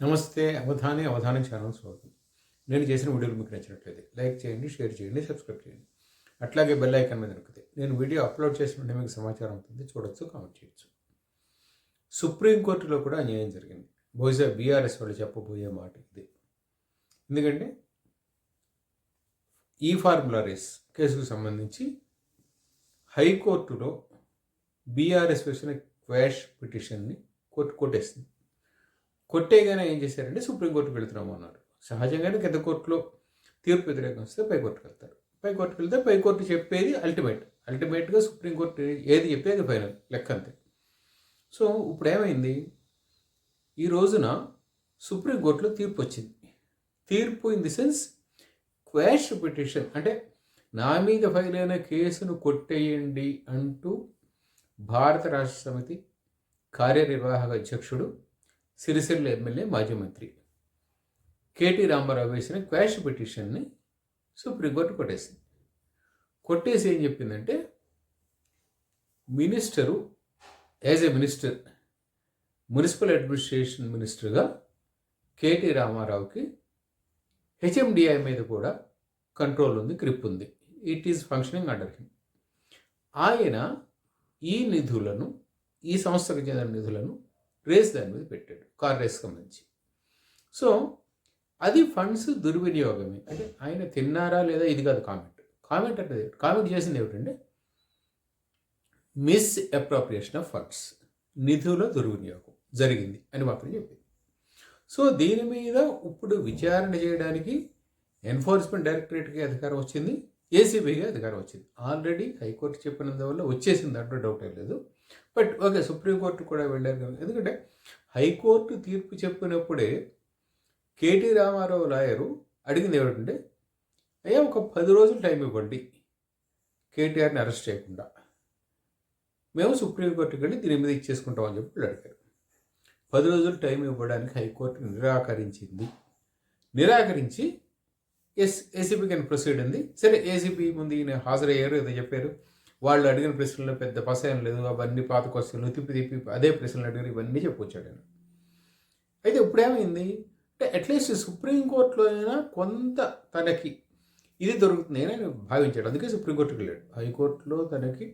నమస్తే అవధాని అవధానం ఛానల్ స్వాగతం. నేను చేసిన వీడియోలు మీకు నచ్చినట్లయితే లైక్ చేయండి షేర్ చేయండి సబ్స్క్రైబ్ చేయండి. అట్లాగే బెల్ ఐకాన్ మీద నొక్కితే నేను వీడియో అప్లోడ్ చేసిన మీకు సమాచారం అవుతుంది చూడొచ్చు కామెంట్ చేయొచ్చు. సుప్రీంకోర్టులో కూడా అన్యాయం జరిగింది. బహుశా బీఆర్ఎస్ వాళ్ళు చెప్పబోయే మాట ఇది. ఎందుకంటే ఈ ఫార్ములా రేస్ కేసుకు సంబంధించి హైకోర్టులో బీఆర్ఎస్ వేసిన క్వాష్ పిటిషన్ని కోర్టు కొట్టేసింది కొట్టేగానే ఏం చేశారంటే సుప్రీంకోర్టుకు వెళుతున్నాము అన్నారు. సహజంగానే కింద కోర్టులో తీర్పు వ్యతిరేకం వస్తే పై కోర్టుకు వెళ్తారు. పై కోర్టుకు వెళ్తే పై కోర్టు చెప్పేది అల్టిమేట్ అల్టిమేట్గా సుప్రీంకోర్టు ఏది చెప్పేది ఫైనల్ లెక్క అంతే. సో ఇప్పుడు ఏమైంది ఈ రోజున సుప్రీంకోర్టులో తీర్పు వచ్చింది. తీర్పు in the sense quash petition అంటే నా మీద ఫైల్ అయిన కేసును కొట్టేయండి అంటూ భారత రాష్ట్ర సమితి కార్యనిర్వాహక అధ్యక్షుడు సిరిసిల్ల ఎమ్మెల్యే మాజీ మంత్రి. కేటీ రామారావు వేసిన క్వాష్ పిటిషన్ని సుప్రీంకోర్టు కొట్టేసింది. కొట్టేసి ఏం చెప్పిందంటే minister as a minister municipal administration మినిస్టర్గా కేటీ రామారావుకి హెచ్ఎండిఐ మీద కూడా కంట్రోల్ ఉంది గ్రిప్ ఉంది. It is functioning under him. ఆయన ఈ నిధులను ఈ సంస్థకు చెందిన నిధులను రేస్ దాని మీద పెట్టాడు కార్ రేస్ సంబంధించి. సో అది ఫండ్స్ దుర్వినియోగమే. అంటే ఆయన తిన్నారా లేదా ఇది కాదు కామెంట్ కామెంట్ అంటే కామెంట్ చేసింది ఏమిటంటే మిస్ అప్రోప్రియేషన్ ఆఫ్ ఫండ్స్ నిధుల దుర్వినియోగం జరిగింది అని మాత్రం చెప్పింది. సో దీని మీద ఇప్పుడు విచారణ చేయడానికి ఎన్ఫోర్స్మెంట్ డైరెక్టరేట్కి అధికారం వచ్చింది ఏసీబీకి అధికారం వచ్చింది. ఆల్రెడీ హైకోర్టు చెప్పినందువల్ల వచ్చేసింది దాంట్లో డౌట్ లేదు. బట్ ఓకే సుప్రీంకోర్టు కూడా వెళ్ళారు కదా. ఎందుకంటే హైకోర్టు తీర్పు చెప్పినప్పుడే కేటీ రామారావు లాయరు అడిగింది ఏమిటంటే అయ్యా ఒక పది రోజులు టైం ఇవ్వండి కేటీఆర్ని అరెస్ట్ చేయకుండా. మేము సుప్రీంకోర్టుకి వెళ్ళి దీని మీద ఇచ్చేసుకుంటామని చెప్పి అడిగారు. పది రోజులు టైం ఇవ్వడానికి హైకోర్టు నిరాకరించింది. నిరాకరించి ఎస్ ఏసీపీ కెన్ ప్రొసీడ్ ఉంది సరే ఏసీపీ ముందు ఈయన హాజరయ్యారు ఏదో చెప్పారు. వాళ్ళు అడిగిన ప్రశ్నల్లో పెద్ద పసయం లేదు అవన్నీ పాత క్వశ్చన్లు తిప్పి తిప్పి అదే ప్రశ్నలు అడిగారు ఇవన్నీ చెప్పొచ్చాడు ఆయన. అయితే ఇప్పుడు ఏమైంది అంటే అట్లీస్ట్ సుప్రీంకోర్టులో అయినా కొంత తనకి ఇది దొరుకుతుంది అని భావించాడు. అందుకే సుప్రీంకోర్టుకి వెళ్ళాడు. హైకోర్టులో తనకి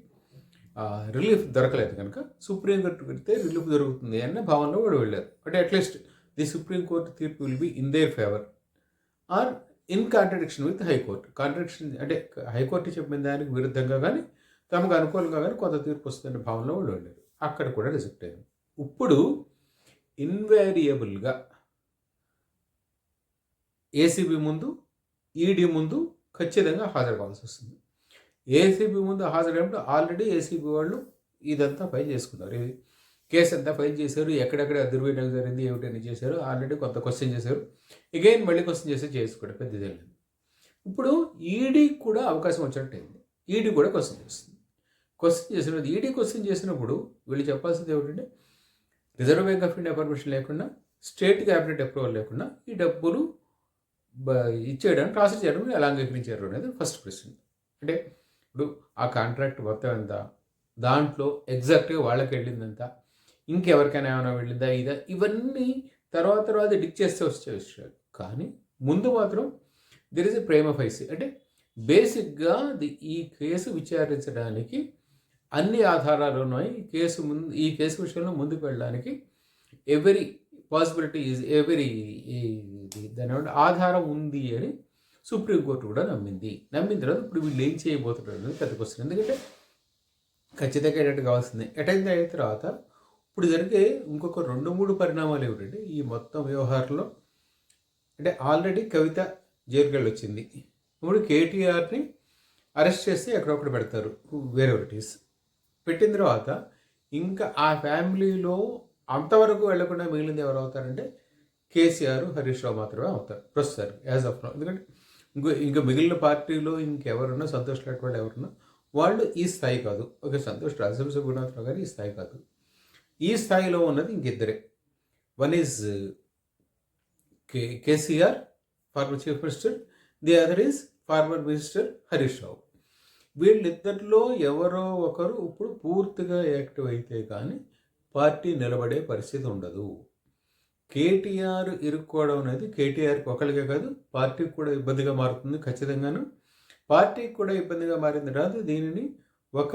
రిలీఫ్ దొరకలేదు కనుక సుప్రీంకోర్టుకి వెళ్తే రిలీఫ్ దొరుకుతుంది అన్న భావనలో వాడు వెళ్ళారు. అంటే at least the supreme court తీర్పు will be in their favour or in contradiction with high court. Contradiction అంటే హైకోర్టు చెప్పిన దానికి విరుద్ధంగా కానీ తమకు అనుకూలంగా కానీ కొంత తీర్పు వస్తుందనే భావనలో వాళ్ళు వెళ్ళారు అక్కడ కూడా రిజెక్ట్ అయింది ఇప్పుడు ఇన్వేరియబుల్గా ఏసీబీ ముందు ఈడీ ముందు ఖచ్చితంగా హాజరు కావాల్సి వస్తుంది ఏసీబీ ముందు హాజరైనప్పుడు ఆల్రెడీ ఏసీబీ వాళ్ళు ఇదంతా ఫైల్ చేసుకున్నారు. ఇది కేసు అంతా ఫైల్ చేశారు ఎక్కడెక్కడ దుర్వినియోగం జరిగింది ఏమిటని చేశారు ఆల్రెడీ కొంత క్వశ్చన్ చేశారు. అగైన్ మళ్ళీ క్వశ్చన్ చేసి చేసుకోవడం పెద్దది లేదు. ఇప్పుడు ఈడీ కూడా అవకాశం వచ్చినట్టయింది ఈడీ కూడా క్వశ్చన్ చేస్తుంది. క్వశ్చన్ చేసినప్పుడు ఈడీ క్వశ్చన్ చేసినప్పుడు వీళ్ళు చెప్పాల్సింది ఏమిటంటే Reserve Bank of India permission లేకుండా స్టేట్ క్యాబినెట్ అప్రూవల్ లేకుండా ఈ డబ్బులు ఇచ్చేయడానికి ట్రాన్స్ఫర్ చేయడం ఎలా అంగీకరించారు అనేది ఫస్ట్ క్వశ్చన్. అంటే ఇప్పుడు ఆ కాంట్రాక్ట్ మొత్తం ఎంత? దాంట్లో ఎగ్జాక్ట్గా వాళ్ళకి వెళ్ళిందంత ఇంకెవరికైనా ఏమైనా వెళ్ళిందా? ఇదా? ఇవన్నీ తర్వాత తర్వాత డిక్ చేస్తే వచ్చే విషయాలు కానీ ముందు మాత్రం దిర్ ఇస్ ఎ ప్రేమ ఫైసి అంటే బేసిక్గా ది ఈ కేసు విచారించడానికి అన్ని ఆధారాలు ఉన్నాయి కేసు ముందు ఈ కేసు విషయంలో ముందుకు వెళ్ళడానికి ఎవరి పాసిబిలిటీ ఈజ్ ఎవరి దాని ఆధారం ఉంది అని సుప్రీంకోర్టు కూడా నమ్మింది. నమ్మిన తర్వాత ఇప్పుడు వీళ్ళు ఏం చేయబోతున్నారు అనేది పెద్ద క్వశ్చన్ ఎందుకంటే ఖచ్చితంగా ఎటట్టు కావాల్సిందే. అటెండ్ అయిన తర్వాత ఇప్పుడు జరిగే ఇంకొక రెండు మూడు పరిణామాలు ఏమిటంటే ఈ మొత్తం వ్యవహారంలో అంటే ఆల్రెడీ కవిత జైలుకెళ్ళి వచ్చింది. ఇప్పుడు కేటీఆర్ని అరెస్ట్ చేస్తే ఎక్కడొక్కడ పెడతారు. వేరే ఇస్ పెట్టిన తర్వాత ఇంకా ఆ ఫ్యామిలీలో అంతవరకు వెళ్ళకుండా మిగిలింది ఎవరు అవుతారంటే కేసీఆర్ హరీష్ రావు మాత్రమే అవుతారు ప్రస్తుతారు యాజ్ ఆఫ్ నో ఎందుకంటే ఇంకో ఇంకా మిగిలిన పార్టీలో ఇంకెవరున్నా సంతోష్ లాంటి వాళ్ళు ఎవరున్నా వాళ్ళు ఈ స్థాయి కాదు. ఓకే సంతోష్ రాజ్యసభ గుణాత్మ కానీ ఈ స్థాయి కాదు. ఈ స్థాయిలో ఉన్నది ఇంకిద్దరే. One is K KCR former chief minister the other is former minister Harish Rao. వీళ్ళిద్దరిలో ఎవరో ఒకరు ఇప్పుడు పూర్తిగా యాక్టివ్ అయితే కానీ పార్టీ నిలబడే పరిస్థితి ఉండదు. కేటీఆర్ ఇరుక్కోవడం అనేది కేటీఆర్కి ఒకరికే కాదు పార్టీకి కూడా ఇబ్బందిగా మారుతుంది ఖచ్చితంగాను. పార్టీకి కూడా ఇబ్బందిగా మారింది కాదు దీనిని ఒక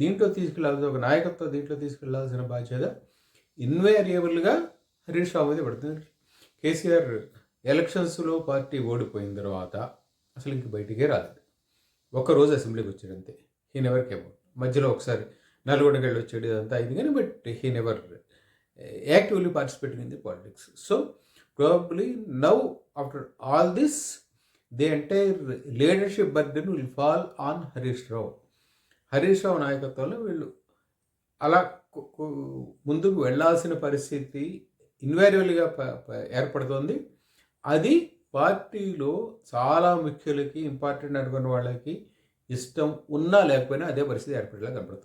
దీంట్లో తీసుకెళ్ళాల్సిన ఒక నాయకత్వం దీంట్లో తీసుకెళ్ళాల్సిన బాధ్యత ఇన్వేరియబుల్గా హరీష్ రావు మీద పడుతుంది. కేసీఆర్ ఎలక్షన్స్లో పార్టీ ఓడిపోయిన తర్వాత అసలు ఇంక బయటికే రాలేదు. ఒక్కరోజు అసెంబ్లీకి వచ్చాడు అంతే. హీ నెవర్ కేమ్ మధ్యలో ఒకసారి నల్గొండకి వెళ్ళి వచ్చాడు ఇదంతా అయింది కానీ but he never actively participating in the politics so probably now after all this the entire leadership burden will fall on Harish Rao Harish Rao నాయకత్వంలో వీళ్ళు అలా ముందుకు వెళ్ళాల్సిన పరిస్థితి ఇన్వాల్యువల్గా ఏర్పడుతుంది. అది పార్టీలో చాలా ముఖ్యులకి ఇంపార్టెంట్ అనుకున్న వాళ్ళకి ఇష్టం ఉన్నా లేకపోయినా అదే పరిస్థితి ఏర్పడేలా కనపడుతుంది.